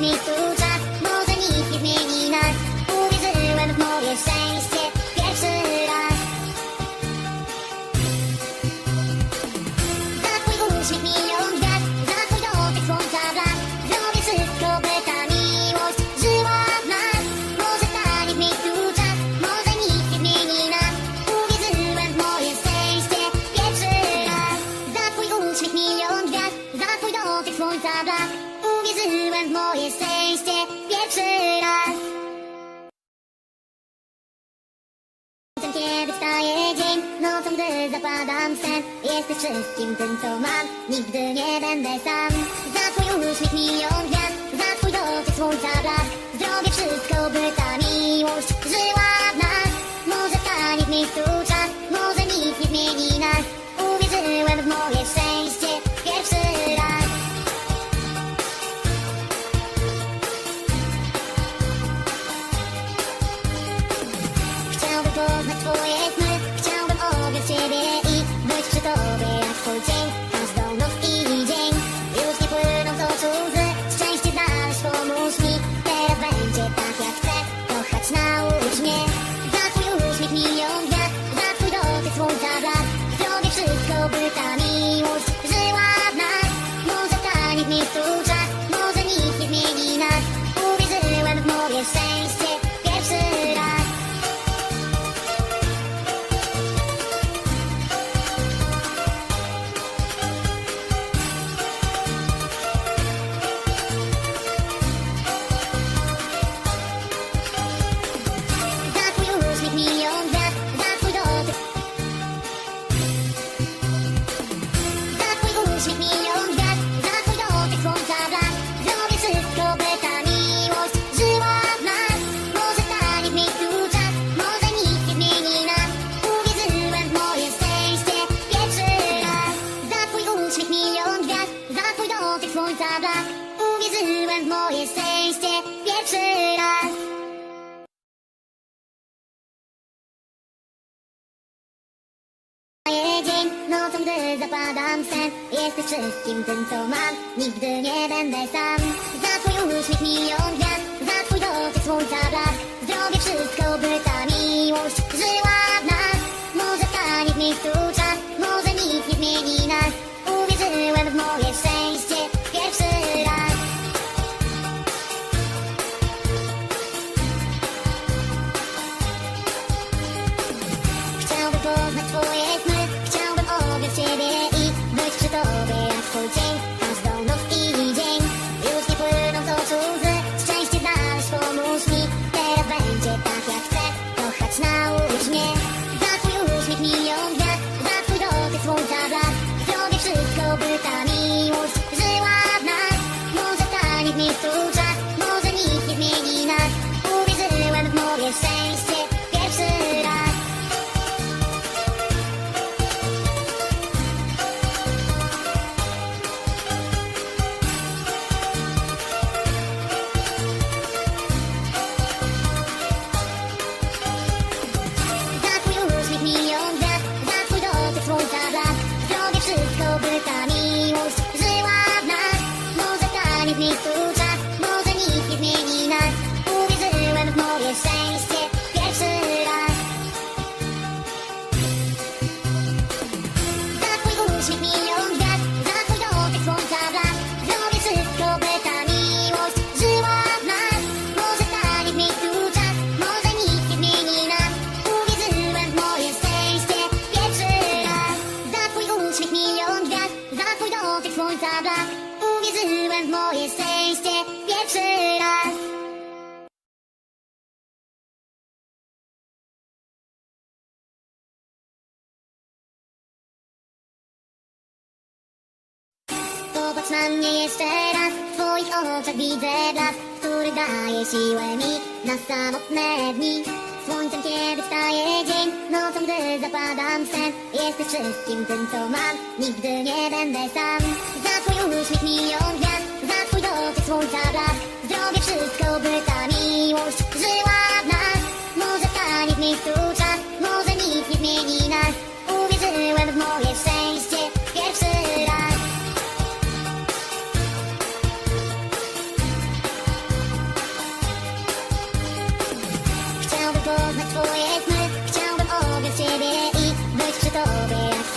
me through. nocą, gdy zapadam, sen Jesteś wszystkim tym, co mam. Nigdy nie będę sam. Za twój uśmiech milion gwiazd Za twój dotyk słońca blask. Zrobię wszystko, by ta miłość żyła w nas. Może stanie w miejscu czas Może nic nie zmieni nas. Uwierzyłem w moje szczęście. Wśród milion gwiazd Zalatujących słońca blask Uwierzyłem w moje szczęście Pierwszy raz. Moje dzień Nocą gdy zapadam sen. Jesteś wszystkim tym co mam. Nigdy nie będę sam. Za twój uśmiech milion me. na mnie jeszcze raz W twoich oczach widzę blask, który daje siłę mi Na samotne dni. Słońcem kiedy wstaje dzień Nocą gdy zapadam sen Jesteś wszystkim tym co mam Nigdy nie będę sam. Za twój uśmiech milion gwiazd Za twój dotyk słońca blask Zdrowie wszystko by ta miłość żyła.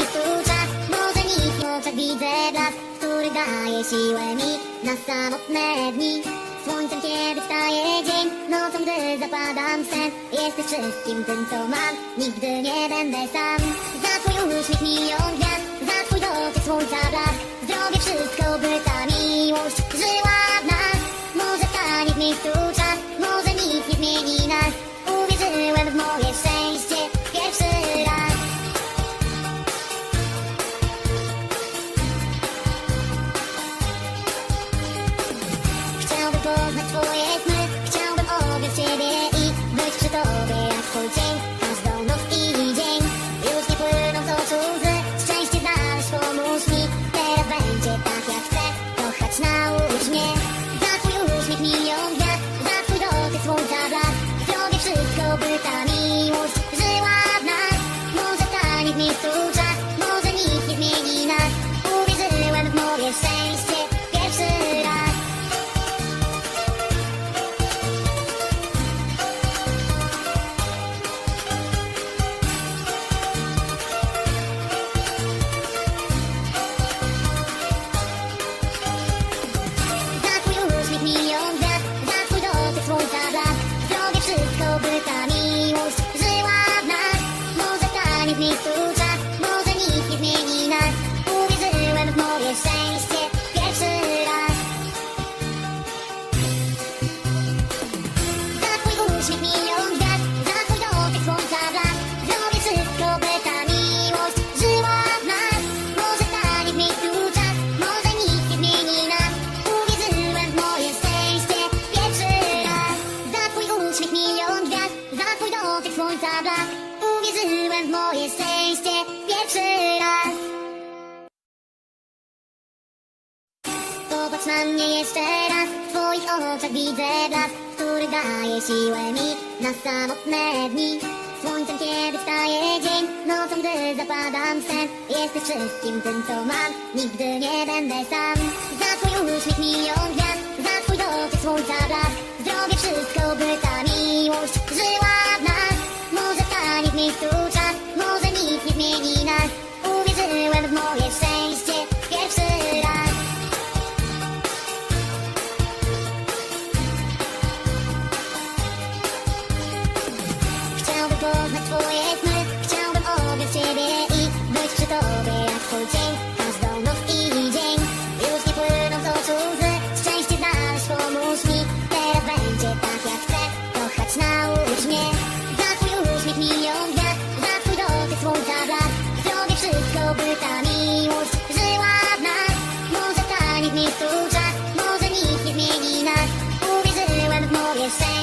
mi czas Może nie w oczach widzę blask Który daje siłę mi na samotne dni. Słońcem kiedy wstaje dzień Nocą gdy zapadam sen. Jesteś wszystkim tym co mam Nigdy nie będę sam. Za twój uśmiech milion gwiazd Za twój dotyk słońca blask Zrobię wszystko by tak słońca brak. Uwierzyłem w moje szczęście pierwszy raz. Popatrz na mnie jeszcze raz. W twoich oczach widzę blask Który daje siłę mi na samotne dni. Słońcem kiedy wstaje dzień Nocą gdy zapadam sen. Jesteś wszystkim tym co mam. Nigdy nie będę sam. Za twój uśmiech milion gwiazd Za twój dotyk słońca blask Zdrowie wszystko by ta miłość żyła w nas. めとじゃもうざにひめにな say